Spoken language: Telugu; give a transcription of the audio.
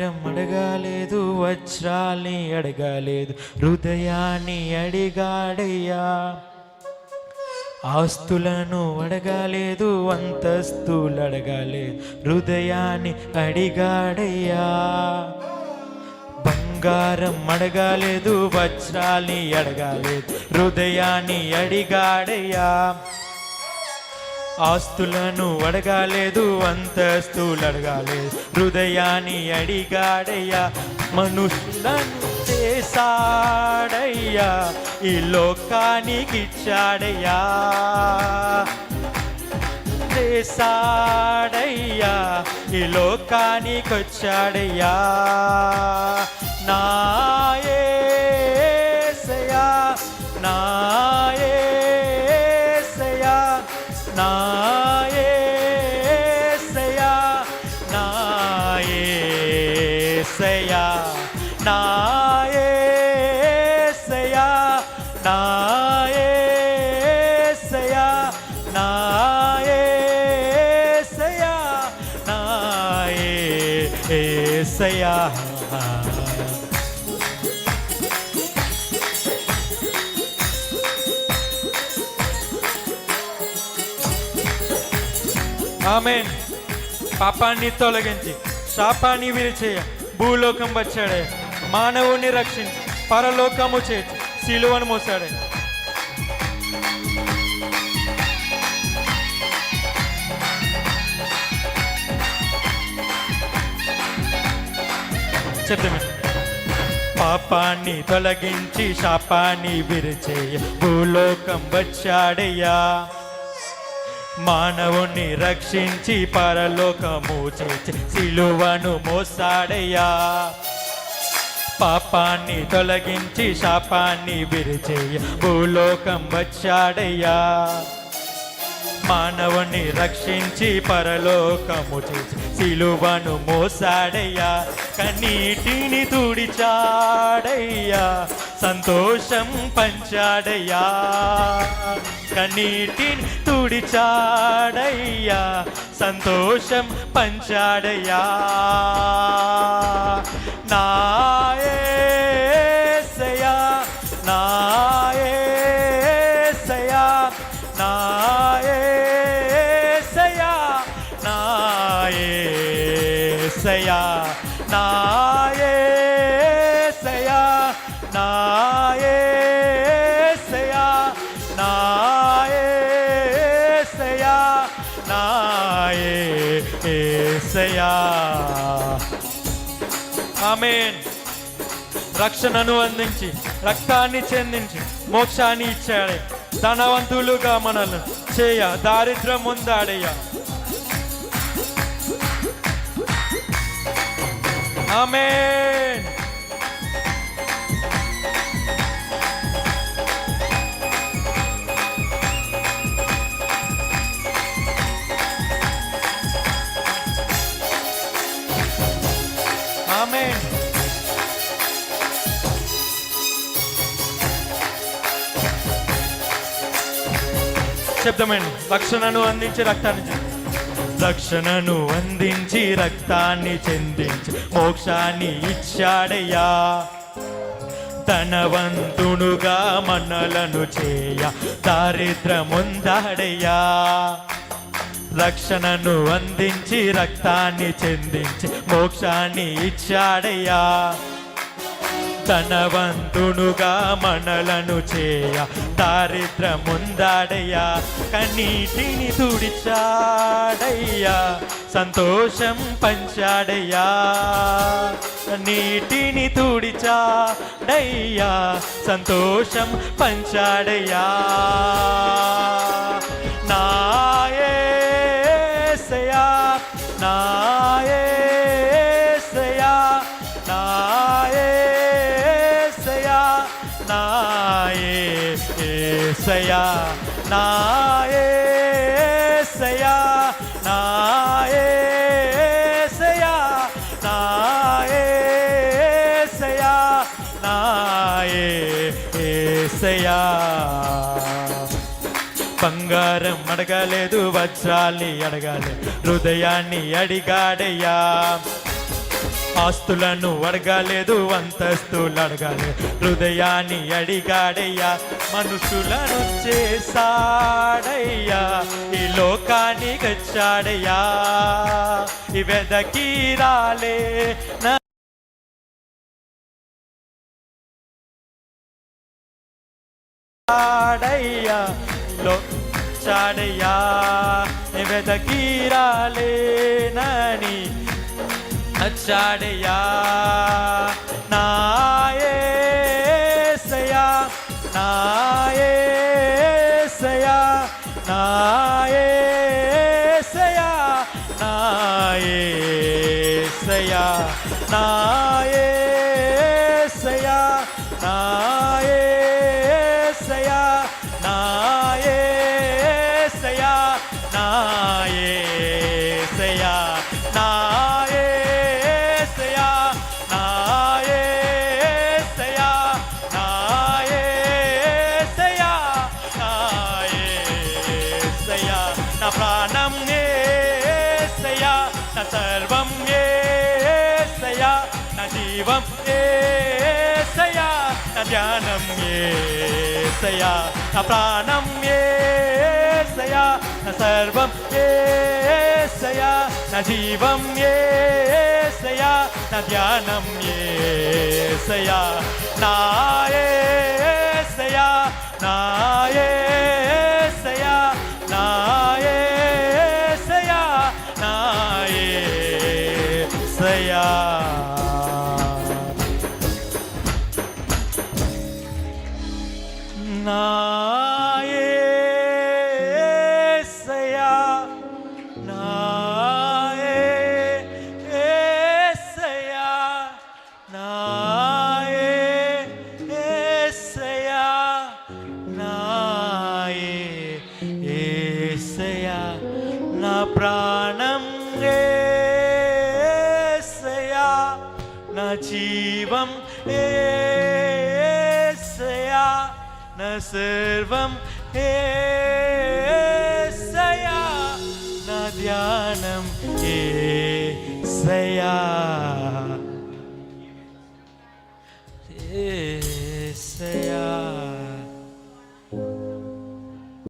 బంగారం అడగాలేదు వజ్రాల్ని అడగాలేదు హృదయాన్ని అడిగాడయ్యా. ఆస్తులను అడగాలేదు అంతస్తులు అడగాలేదు హృదయాన్ని అడిగాడయ్యా. బంగారం అడగాలేదు వజ్రాల్ని అడగాలేదు హృదయాన్ని అడిగాడయ్యా. ఆస్తులను అడగాలేదు అంతస్తులు అడగాలేదు. హృదయాన్ని అడిగాడయ్యా మనుషులను చేశాడయ్యా ఈ లోకానికి ఇచ్చాడయ్యా. చేశాడయ్యా ఈ లోకానికి వచ్చాడయ్యా. నాయే ఏసయా నా ఏసయా నా ఏసయా నా ఏసయా నా ఏసయా ఆమెన్. పాపాన్ని తొలగించి శాపాన్ని విరిచేయ. భూలోకం వచ్చాడే. మానవుని రక్షించి. పరలోకము చేర్చి. శిలువను మోసాడే. చెప్తామే పాపాన్ని తొలగించి శాపాన్ని విరిచేయ. భూలోకం వచ్చాడయ్యా. మానవుణ్ణి రక్షించి పరలోకము చేసి సిలువను మోసాడయ్యా. పాపాన్ని తొలగించి శాపాన్ని విరిచేయ భూలోకం వచ్చాడయ్యా. మానవుని రక్షించి పరలోకము చేసి సిలువను మోసాడయ్యా. కన్నీటిని తుడిచాడయ్యా సంతోషం పంచాడయ్యా. కన్నీటిని తుడిచాడయ్యా సంతోషం పంచాడయ్యా. నాయసయా నాయసయా నాయసయా నాయసయా నాయసయా నాయసయా నా ఆమెన్. రక్షణను అందించి రక్తాన్ని చెందించి మోక్షాన్ని ఇచ్చాడే. ధనవంతులుగా మనల్ని చేయ దారిద్ర్యం ఉందాడయ్యా. ఆమెన్. చెప్తామండి రక్షణను అందించి రక్తాన్ని రక్షణను అందించి రక్తాన్ని చెందించి మోక్షాన్ని ఇచ్చాడయ్యా. ధనవంతుడుగా మనలను చేయ దారిద్రముందాడయ్యా. రక్షణను అందించి రక్తాన్ని చెందించి మోక్షాన్ని ఇచ్చాడయ్యా. ధనవంతుడుగా మనలను చేయ దారిద్రముందాడయ్యా కన్నీటిని తుడిచాడయ్యా సంతోషం పంచాడయ్యా నీటిని తుడిచాడయ్యా సంతోషం పంచాడయ్యా. ఏసయా నా ఏసయా నా ఏసయా నా ఏసయా నా ఏసయా బంగారం అడగలేదు వచ్చాలి అడగాలి హృదయాన్ని అడిగాడయ్యా. ఆస్తులను అడగలేదు అంతస్తులు అడగలేదు. హృదయాన్ని అడిగాడయ్యా మనుషులను చేశాడయ్యా. ఈ లోకాన్ని గచ్చాడయ్యా. ఇవెదకి రాలే. నా చాడయ్యా లో చాడయ్యా. వెదకి రాలేనని నచ్చాడయ్యా నాయసయా నాయసయా నాయసయా నాయసయా నాయసయా నాయసయా జీవం ఏసయా నా ధ్యానం ఏసయా నా ప్రాణం ఏసయా నా సర్వం ఏసయా నా జీవం ఏసయా నా ధ్యానం ఏసయా నా ఏసయా నా ఏసయా నా ఏసయా నా ప్రాణం ఏసయా నా జీవం ఏసయా నా సర్వం ఏసయా నా ధ్యానం ఏ